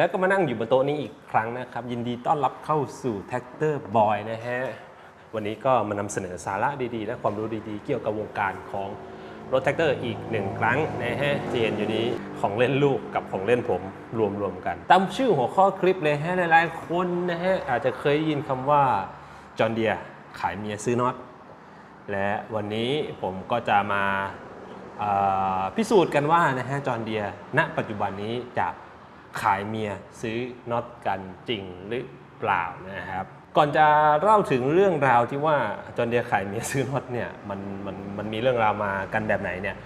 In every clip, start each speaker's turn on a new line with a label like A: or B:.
A: แล้วก็มานั่งอยู่บนโต๊ะนี้อีกครั้งนะครับ ยินดีต้อนรับเข้าสู่ t ท็กเตอร์บอยนะฮะ วันนี้ก็มานำเสนอสาระดีๆ และความรู้ดีๆ เกี่ยวกับวงการของรถแท็กเตอร์อีกหนึ่งครั้งนะฮะเห็นอยู่นี้ของเล่นลูกกับของเล่นผมรวมๆกัน ตามชื่อหัวข้อคลิปเลยฮะหลายๆคนนะฮะอาจจะเคยยินคำว่าจอห์นเดียขายเมียซื้อน็อตและวันนี้ผมก็จะมาพิสูจน์กันว่านะฮะจอห์นเดียณปัจจุบันนี้จะ ขายเมียซื้อน็อตกันจริงหรือเปล่านะครับ ก่อนจะเล่าถึงเรื่องราวที่ว่าจอนเดียขายเมียซื้อน็อตเนี่ยมันมันมันมีเรื่องราวมากันแบบไหนเนี่ย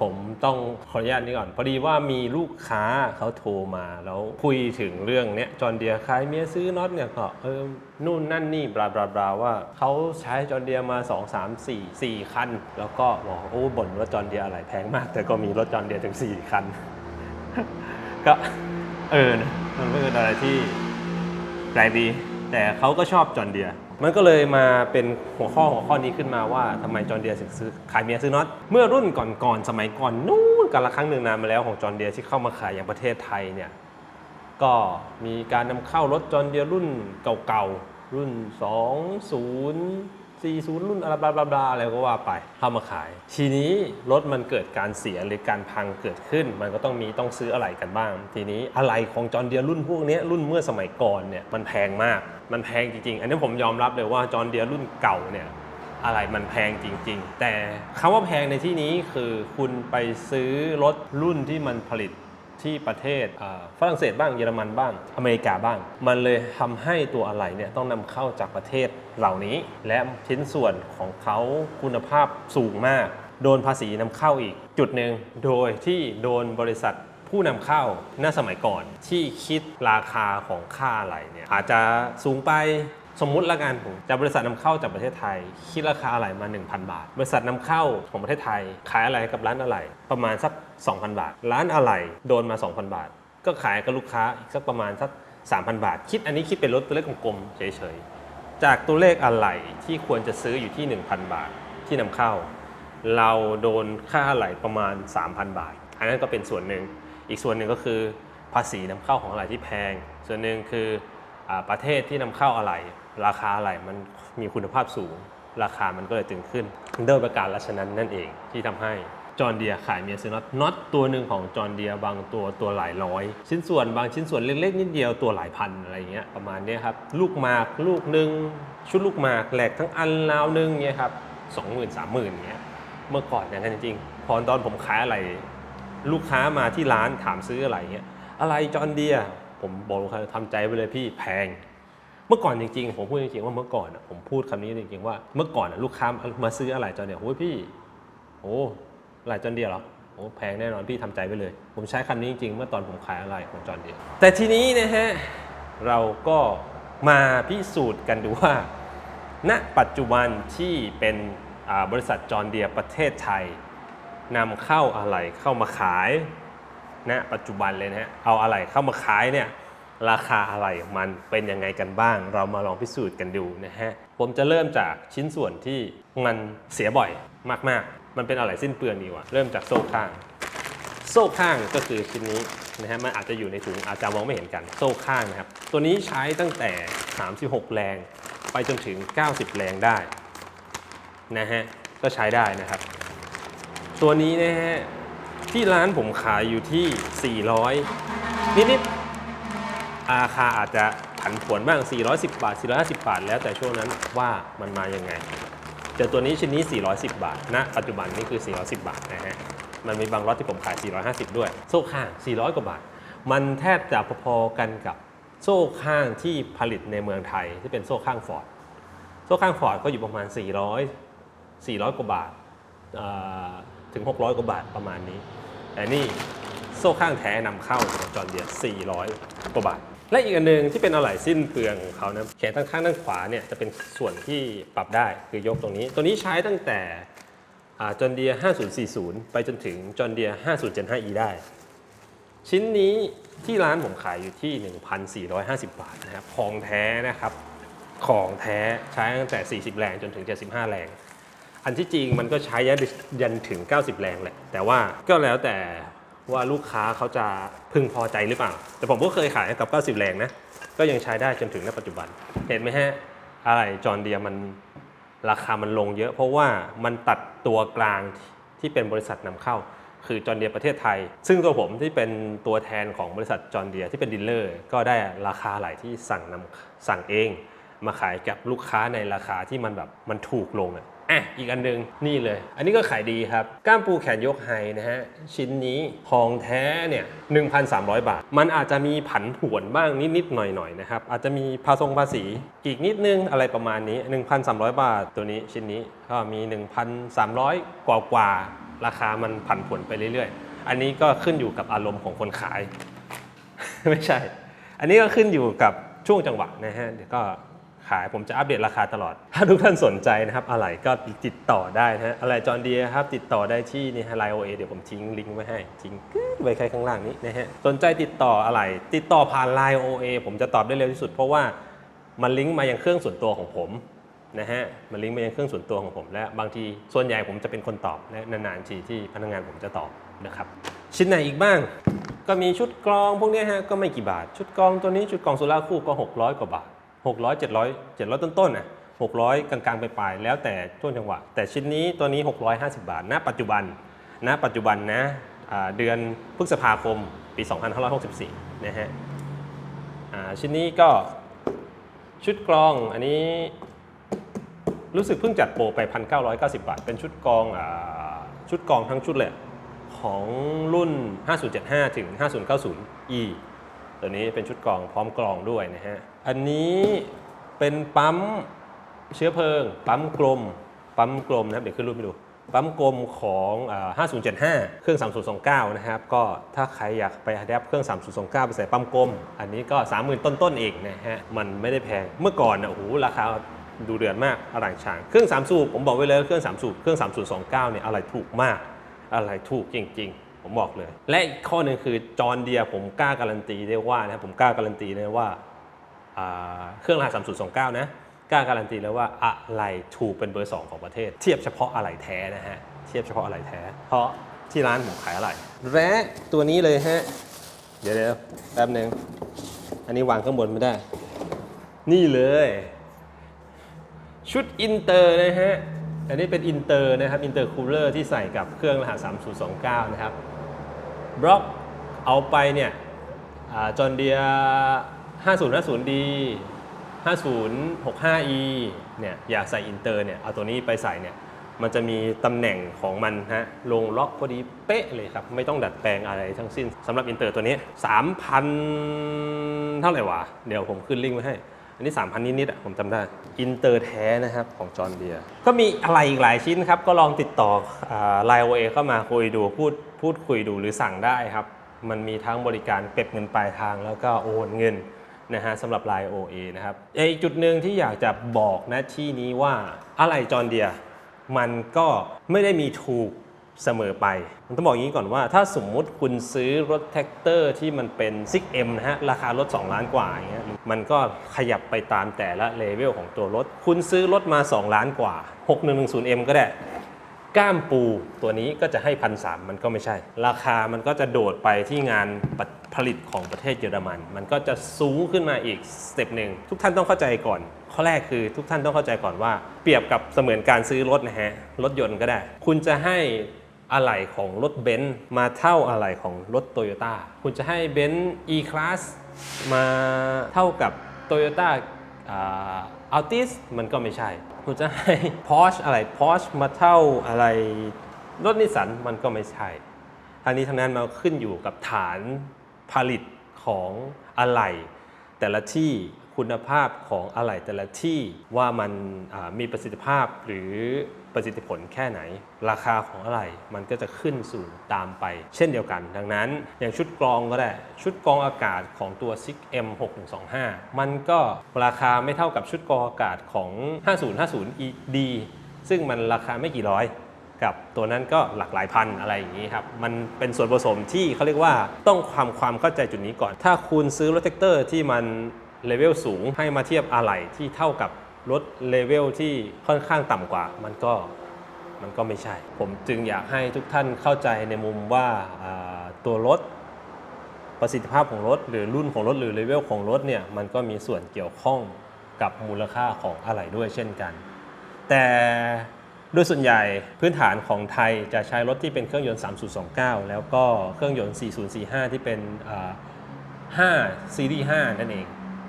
A: ผมต้องขออนุญาตนี้ก่อน พอดีว่ามีลูกค้าเขาโทรมาแล้วคุยถึงเรื่องเนี้ยจอนเดียขายเมียซื้อน็อตเนี่ยก็เออนู่นนั่นนี่บลาบลาบลาว่าเขาใช้จอนเดียมา 2 3 4 4 คัน แล้วก็บอกโอ้บ่นว่าจอนเดียอะไรแพงมาก แต่ก็มีรถจอนเดียถึง 4 คัน ก็ เออนะมันเป็นอะไรที่แปลกดี แต่เขาก็ชอบจอห์นเดียร์มันก็เลยมาเป็นหัวข้อหัวข้อนี้ขึ้นมาว่าทำไมจอห์นเดียร์ถึงซื้อขายเมียซื้อน็อตเมื่อรุ่นก่อนๆสมัยก่อนนู้นกันละครั้งหนึ่งนานมาแล้วของจอห์นเดียร์ที่เข้ามาขายอย่างประเทศไทยเนี่ยก็มีการนำเข้ารถจอห์นเดียร์รุ่นเก่าๆรุ่น 20 40 รุ่นอะไรบลาบลาบลาอะไรก็ว่าไปเข้ามาขาย ทีนี้รถมันเกิดการเสียหรือการพังเกิดขึ้น มันก็ต้องมีต้องซื้ออะไรกันบ้าง ทีนี้อะไรของจอห์นเดียรุ่นพวกนี้รุ่นเมื่อสมัยก่อนเนี่ยมันแพงมากมันแพงจริงๆ อันนี้ผมยอมรับเลยว่าจอห์นเดียรุ่นเก่าเนี่ยอะไรมันแพงจริง ๆ แต่คำว่าแพงในที่นี้คือคุณไปซื้อรถรุ่นที่มันผลิต ที่ประเทศฝรั่งเศสบ้างเยอรมันบ้างอเมริกาบ้าง มันเลยทำให้ตัวอะไหล่เนี่ยต้องนำเข้าจากประเทศเหล่านี้ และชิ้นส่วนของเขาคุณภาพสูงมาก โดนภาษีนำเข้าอีก จุดหนึ่งโดยที่โดนบริษัทผู้นำเข้าณสมัยก่อนที่คิดราคาของค่าอะไหลเนี่ยอาจจะสูงไป สมมุติละกันผมจากบริษัทนำเข้าจากประเทศไทย คิดราคาอะไหล่มา 1,000 บาท บริษัทนำเข้าของประเทศไทย ขายอะไรกับร้านอะไหล่ประมาณสัก 2,000 บาท ร้านอะไหล่โดนมา 2,000 บาท ก็ขายกับลูกค้าอีกสักประมาณสัก 3,000 บาท คิดอันนี้คิดเป็นลดตัวเลขกลมๆเฉยๆจากตัวเลขอะไหล่ที่ควรจะซื้ออยู่ที่ 1,000 บาทที่นำเข้า เราโดนค่าอะไหล่ประมาณ 3,000 บาท อันนั้นก็เป็นส่วนหนึ่งอีกส่วนหนึ่งก็คือภาษีนำเข้าของอะไหล่ที่แพง ส่วนหนึ่งคืออประเทศที่นำเข้าอะไหล่ ราคาอะไหล่มันมีคุณภาพสูง ราคามันก็เลยตึงขึ้นด้วยประการลัชนั้นนั่นเองที่ทำให้จอร์นเดียขายเมียซื้อน็อตน็อตตัวหนึ่งของจอร์นเดียบางตัวตัวหลายร้อย ชิ้นส่วนบางชิ้นส่วนเล็กๆนิดเดียวตัวหลายพันอะไรเงี้ยประมาณนี้ครับ ลูกหมากลูกหนึ่งชุดลูกหมากแหลกทั้งอันราวหนึ่งเนี้ยครับสองหมื่นสามหมื่นเงี้ยเมื่อก่อนอย่างนั้นจริงๆพอตอนผมขายอะไร ลูกค้ามาที่ร้านถามซื้ออะไรเงี้ยอะไรจอร์นเดียผมบอกลูกค้าทำใจไปเลยพี่แพง เมื่อก่อนจริงๆผมพูดจริงๆว่าเมื่อก่อนผมพูดคำนี้จริงๆว่าเมื่อก่อนลูกค้ามาซื้ออะไรจอนเดียโอ้ยพี่โอ้อะไรจอนเดียเหรอโอ้แพงแน่นอนพี่ทำใจไปเลย ผมใช้คำนี้จริงๆเมื่อตอนผมขายอะไรของจอนเดียวแต่ทีนี้นะฮะเราก็มาพิสูจน์กันดูว่า ณปัจจุบันที่เป็นบริษัทจอนเดียประเทศไทยนำเข้าอะไรเข้ามาขายณปัจจุบันเลยนะฮะเอาอะไรเข้ามาขายเนี่ย ราคาอะไรมันเป็นยังไงกันบ้าง เรามาลองพิสูจน์กันดูนะฮะ ผมจะเริ่มจากชิ้นส่วนที่มันเสียบ่อยมากๆ มันเป็นอะไรสิ้นเปลืองดีกว่าเริ่มจากโซ่ข้าง โซ่ข้างก็คือชิ้นนี้นะฮะมันอาจจะอยู่ในถุงอาจจะมองไม่เห็นกันโซ่ข้างนะครับ ตัวนี้ใช้ตั้งแต่ 36 แรง ไปจนถึง 90 แรงได้นะฮะก็ใช้ได้นะครับ ตัวนี้นะฮะที่ร้านผมขายอยู่ที่ 400 นิดๆ ราคาอาจจะผันผวนบ้าง 410 บาท 450 บาท แล้วแต่ช่วงนั้นว่ามันมายังไงเจอตัวนี้ชิ้นนี้ 410 บาทณปัจจุบันนี่คือ 410 บาทนะฮะ มันมีบางรถที่ผมขาย 450 ด้วย โซ่ข้าง 400 กว่าบาท มันแทบจะพอๆกันกับโซ่ข้างที่ผลิตในเมืองไทยที่เป็นโซ่ข้างฟอร์ด โซ่ข้างฟอร์ดก็อยู่ประมาณ 400 400 กว่าบาทถึง 600 กว่าบาทประมาณนี้ แต่นี่โซ่ข้างแท้นำเข้าของจอร์เดีย400 กว่าบาท และอีกอันหนึ่งที่เป็นอะไหล่สิ้นเปลืองของเขานะแขนข้างข้างด้านขวาเนี่ยจะเป็นส่วนที่ปรับได้คือยกตรงนี้ ตัวนี้ใช้ตั้งแต่จอร์นเดีย5040 ไปจนถึงจอร์นเดีย 5075e ได้ ชิ้นนี้ที่ร้านผมขายอยู่ที่ 1,450 บาทนะครับของแท้นะครับ ของแท้ใช้ตั้งแต่ 40 แรงจนถึง 75 แรง อันที่จริงมันก็ใช้ยันยันถึง 90 แรงแหละแต่ว่าก็แล้วแต่ ว่าลูกค้าเขาจะพึงพอใจหรือเปล่า แต่ผมก็เคยขายกับ 90 แรงนะ ก็ยังใช้ได้จนถึงณปัจจุบัน เห็นไหมฮะ อะไรจอร์เดียมันราคามันลงเยอะ เพราะว่ามันตัดตัวกลางที่เป็นบริษัทนำเข้า คือจอร์เดียประเทศไทย ซึ่งตัวผมที่เป็นตัวแทนของบริษัทจอร์เดียที่เป็นดีลเลอร์ ก็ได้ราคาไหลที่สั่งนำสั่งเอง มาขายกับลูกค้าในราคาที่มันแบบมันถูกลงอะ อะอีกอันหนึงนี่เลย อันนี้ก็ขายดีครับก้ามปูแขนยกไฮนะฮะ ชิ้นนี้ของแท้เนี่ย1,300 บาท มันอาจจะมีผันผวนบ้างนิดๆหน่อยๆนะครับ อาจจะมีภาษงภาษีอีกนิดนึงอะไรประมาณนี้ 1,300 บาทตัวนี้ชิ้นนี้ก็มี 1,300 กว่ากว่าๆราคามันผันผวนไปเรื่อยๆ อันนี้ก็ขึ้นอยู่กับอารมณ์ของคนขาย ไม่ใช่ อันนี้ก็ขึ้นอยู่กับช่วงจังหวะนะฮะเดี๋ยวก็ ขายผมจะอัปเดตราคาตลอด ถ้าทุกท่านสนใจนะครับ อะไรก็ติดต่อได้นะฮะอะไรจอร์เดีครับ ติดต่อได้ที่นี่ไลโอเอเดี๋ยวผมทิ้งลิงก์ไว้ให้ทิ้งกึ๊ดไว้ใครข้างล่างนี้นะฮะสนใจติดต่ออะไร ติดต่อผ่านไลโอเอผมจะตอบได้เร็วที่สุด เพราะว่ามันลิงก์มายังเครื่องส่วนตัวของผมนะฮะมันลิงก์มายังเครื่องส่วนตัวของผม และบางทีส่วนใหญ่ผมจะเป็นคนตอบและนานๆทีที่พนักงานผมจะตอบนะครับ ชิ้นไหนอีกบ้าง ก็มีชุดกรองพวกนี้ฮะก็ไม่กี่บาท ชุดกรองตัวนี้ชุดกรองโซล่าคู่ก็ 600 กว่าบาท 600 700 700 ต้นๆน่ะ600 กลางๆไปปลายแล้วแต่ช่วงจังหวะ แต่ชิ้นนี้ตัวนี้ 650 บาทณปัจจุบันณปัจจุบันนะเดือนพฤษภาคมปี 2564 นะฮะอ่าชิ้นนี้ก็ชุดกรองอันนี้รู้สึกเพิ่งจัดโปรไป 1,990 บาท เป็นชุดกรองอชุดกรองทั้งชุดเลยของรุ่น 5075 ถึง 5090e ตัวนี้เป็นชุดกรองพร้อมกรองด้วยนะฮะ อันนี้เป็นปั๊มเชื้อเพลิง ปั๊มกลม ปั๊มกลมนะครับ เดี๋ยวขึ้นรูปให้ดู ปั๊มกลมของ 5075 เครื่อง 3029 นะครับ ก็ถ้าใครอยากไปอัดแอปเครื่อง 3029 ไปใส่ปั๊มกลม อันนี้ก็ 30,000 ต้นๆเองนะฮะ มันไม่ได้แพง เมื่อก่อนนะโอ้โห ราคาดูเดือนมากอลังช่าง เครื่อง 3 สูบ ผมบอกไว้เลยเครื่อง 3 สูบ เครื่อง 3029 เนี่ย อะไรถูกมาก อะไรถูกจริง ๆผมบอกเลย และอีกข้อหนึ่งคือจอเดียผมกล้าการันตีได้ว่านะครับผมกล้าการันตีเลยว่าอ่า เครื่องรหัส3029 นะกล้าการันตีเลยว่าอะไรถูกเป็นเบอร์ 2 ของประเทศ เทียบเฉพาะอะไรแท้นะฮะ เทียบเฉพาะอะไรแท้ เพราะที่ร้านผมขายอะไรและตัวนี้เลยฮะ เดี๋ยวเดี๋ยวแป๊บหนึ่งอันนี้วางข้างบนไม่ได้ นี่เลย ชุดอินเตอร์นะฮะ อันนี้เป็นอินเตอร์นะครับอินเตอร์คูลเลอร์ที่ใส่กับเครื่องรหัส3029 นะครับบล็อกเอาไปเนี่ยจอนเดีย 5050D 5065E เนี่ยอยากใส่อินเตอร์เนี่ยเอาตัวนี้ไปใส่เนี่ยมันจะมีตำแหน่งของมันฮะลงล็อกพอดีเป๊ะเลยครับ ไม่ต้องดัดแปลงอะไรทั้งสิ้นสำหรับอินเตอร์ตัวนี้ 3,000 เท่าไหร่วะ เดี๋ยวผมขึ้นลิงก์ไว้ให้ อันนี้ 3,000 นิดๆอะผมจำได้ อินเตอร์แท้นะครับของจอร์เดียก็มีอะไรอีกหลายชิ้นครับ ก็ลองติดต่อไลน์โอเอเข้ามาคุยดูพูดพูดคุยดูหรือสั่งได้ครับ มันมีทั้งบริการเก็บเงินปลายทางแล้วก็โอนเงิน นะฮะสำหรับ Line OA นะครับอีกจุดหนึ่งที่อยากจะบอกนะที่นี้ว่าอะไรจอร์เดียมันก็ไม่ได้มีถูกเสมอไปผมต้องบอกอย่างนี้ก่อนว่า ถ้าสมมุติคุณซื้อรถแท็กเตอร์ที่มันเป็น 6M นะฮะ ราคารถ 2 ล้านกว่าอย่างเงี้ยมันก็ขยับไปตามแต่ละเลเวลของตัวรถ คุณซื้อรถมา 2 ล้านกว่า 6110M ก็ได้ ก้ามปูตัวนี้ก็จะให้พันสามมันก็ไม่ใช่ ราคามันก็จะโดดไปที่งานผลิตของประเทศเยอรมัน มันก็จะสูงขึ้นมาอีกสเต็ปหนึ่งทุกท่านต้องเข้าใจก่อน ข้อแรกคือทุกท่านต้องเข้าใจก่อนว่า เปรียบกับเสมือนการซื้อรถนะฮะรถยนต์ก็ได้ คุณจะให้อะไหล่ของรถเบนซ์มาเท่าอะไหล่ของรถโตโยต้าคุณจะให้เบนซ์ E-Class มาเท่ากับ Toyota อัลติสมันก็ไม่ใช่คุณจะให้พอชอะไรพอชมาเท่าอะไรรถนิสันมันก็ไม่ใช่ทางนี้ทั้งนั้นมันขึ้นอยู่กับฐานผลิตของอะไหล่แต่ละที่ คุณภาพของอะไหล่แต่ละที่ว่ามันมีประสิทธิภาพหรือประสิทธิผลแค่ไหน ราคาของอะไหล่มันก็จะขึ้นสูงตามไป เช่นเดียวกัน ดังนั้นอย่างชุดกรองก็ได้ ชุดกรองอากาศของตัว6 M 6125 มันก็ราคาไม่เท่ากับชุดกรองอากาศของ 5050 ED ซึ่งมันราคาไม่กี่ร้อยกับตัวนั้นก็หลักหลายพันอะไรอย่างนี้ครับ มันเป็นส่วนผสมที่เขาเรียกว่าต้องความความเข้าใจจุดนี้ก่อน ถ้าคุณซื้อรถแท็กเตอร์ที่มัน เลเวลสูงให้มาเทียบอะไหล่ที่เท่ากับรถเลเวลที่ค่อนข้างต่ำกว่า มันก็มันก็ไม่ใช่ ผมจึงอยากให้ทุกท่านเข้าใจในมุมว่าตัวรถประสิทธิภาพของรถ หรือรุ่นของรถหรือเลเวลของรถเนี่ยมันก็มีส่วนเกี่ยวข้องกับมูลค่าของอะไหล่ด้วยเช่นกัน แต่โดยส่วนใหญ่พื้นฐานของไทยจะใช้รถที่เป็นเครื่องยนต์ 3029 แล้วก็เครื่องยนต์ 4045 ที่เป็น5ซีรีส์5นั่นเอง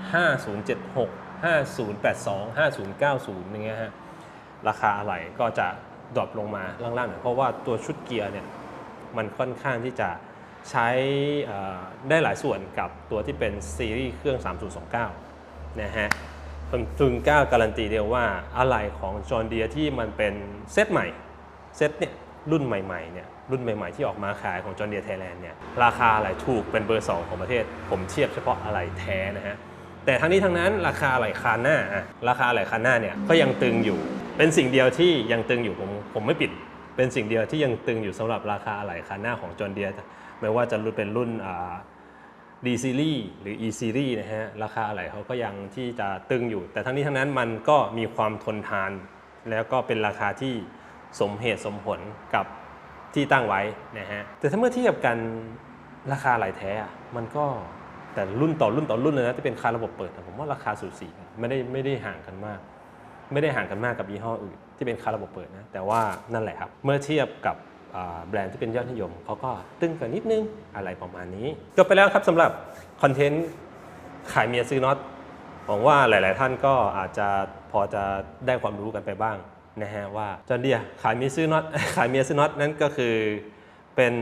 A: 5076 5082 5090อย่างเงี้ยฮะราคาอะไหล่ก็จะดรอปลงมาล่างๆหน่อยเพราะว่าตัวชุดเกียร์เนี่ยมันค่อนข้างที่จะใช้ได้หลายส่วนกับตัวที่เป็นซีรีส์เครื่อง 3029 นะฮะผมจึงกล้าการันตีเดียวว่าอะไหล่ของจอร์เดียที่มันเป็นเซตใหม่ เซตเนี่ยรุ่นใหม่ๆเนี่ยรุ่นใหม่ๆที่ออกมาขายของจอร์เดียไทยแลนด์เนี่ยราคาอะไหลถูกเป็นเบอร์ 2 ของประเทศ ผมเทียบเฉพาะอะไหล่แท้นะฮะ แต่ทั้งนี้ทั้งนั้นราคาไหลคานหน้าราคาไหลคานหน้าเนี่ยก็ยังตึงอยู่ เป็นสิ่งเดียวที่ยังตึงอยู่ผมผมไม่ปิด เป็นสิ่งเดียวที่ยังตึงอยู่สำหรับราคาไหลคานหน้าของจอร์เดียไม่ว่าจะรุ่นเป็นรุ่นอ่า D series หรือ E series นะฮะราคาอะไหลเขาก็ยังที่จะตึงอยู่ แต่ทั้งนี้ทั้งนั้นมันก็มีความทนทาน แล้วก็เป็นราคาที่สมเหตุสมผลกับที่ตั้งไว้นะฮะแต่ถ้าเมื่อเทียบกันราคาไหล่แท้มันก็ แต่รุ่นต่อรุ่นต่อรุ่นเลยนะที่เป็นคาร์ระบบเปิดผมว่าราคาสูสีไม่ได้ไม่ได้ห่างกันมาก ไม่ได้ห่างกันมากกับยี่ห้ออื่น ที่เป็นคาร์ระบบเปิดนะแต่ว่านั่นแหละครับเมื่อเทียบกับแบรนด์ที่เป็นยอดนิยมเขาก็ตึงกว่านิดนึงอะไรประมาณนี้จบไปแล้วครับสำหรับคอนเทนต์ขายเมียซื้อน็อตหวังว่าหลาย ๆ ท่านก็อาจจะพอจะได้ความรู้กันไปบ้างนะฮะว่าจอร์เดียขายเมียซื้อน็อตขายเมียซื้อน็อตนั่นก็คือเป็น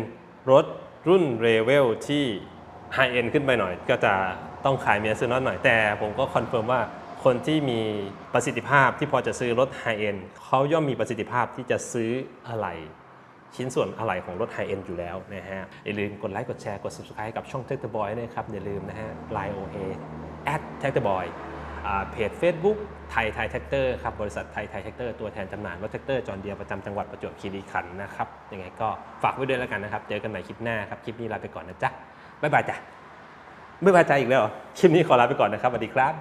A: รถรุ่นเรเวลที่ ไฮเอ็นขึ้นไปหน่อย ก็จะต้องขายเมียซื้อน็อตหน่อย แต่ผมก็คอนเฟิร์มว่าคนที่มีประสิทธิภาพที่พอจะซื้อรถไฮเอ็นเขาย่อมมีประสิทธิภาพที่จะซื้ออะไรชิ้นส่วนอะไหล่ของรถไฮเอ็นอยู่แล้วนะฮะ อย่าลืมกดไลค์กดแชร์กด subscribe กับช่อง t e c h the Boy นะครับ อย่าลืมนะฮะ Line OA at t e c h the Boy อ่าเพจ Facebook ไทยไทยแท็กเตอร์ครับ บริษัทไทยไทยแท็กเตอร์ตัวแทนจำหน่ายรถแท็กเตอร์จอห์นเดียประจำจังหวัดประจวบคีรีขันธ์นะครับ ยังไงก็ฝากไว้ด้วยแล้วกันนะครับ เจอกันใหม่คลิปหน้าครับ คลิปนี้ลาไปก่อนนะจ๊ะ บ๊ายบายจ้ะบ๊ายบายจ้ะอีกแล้วเหรอคลิปนี้ขอลาไปก่อนนะครับสวัสดีครับ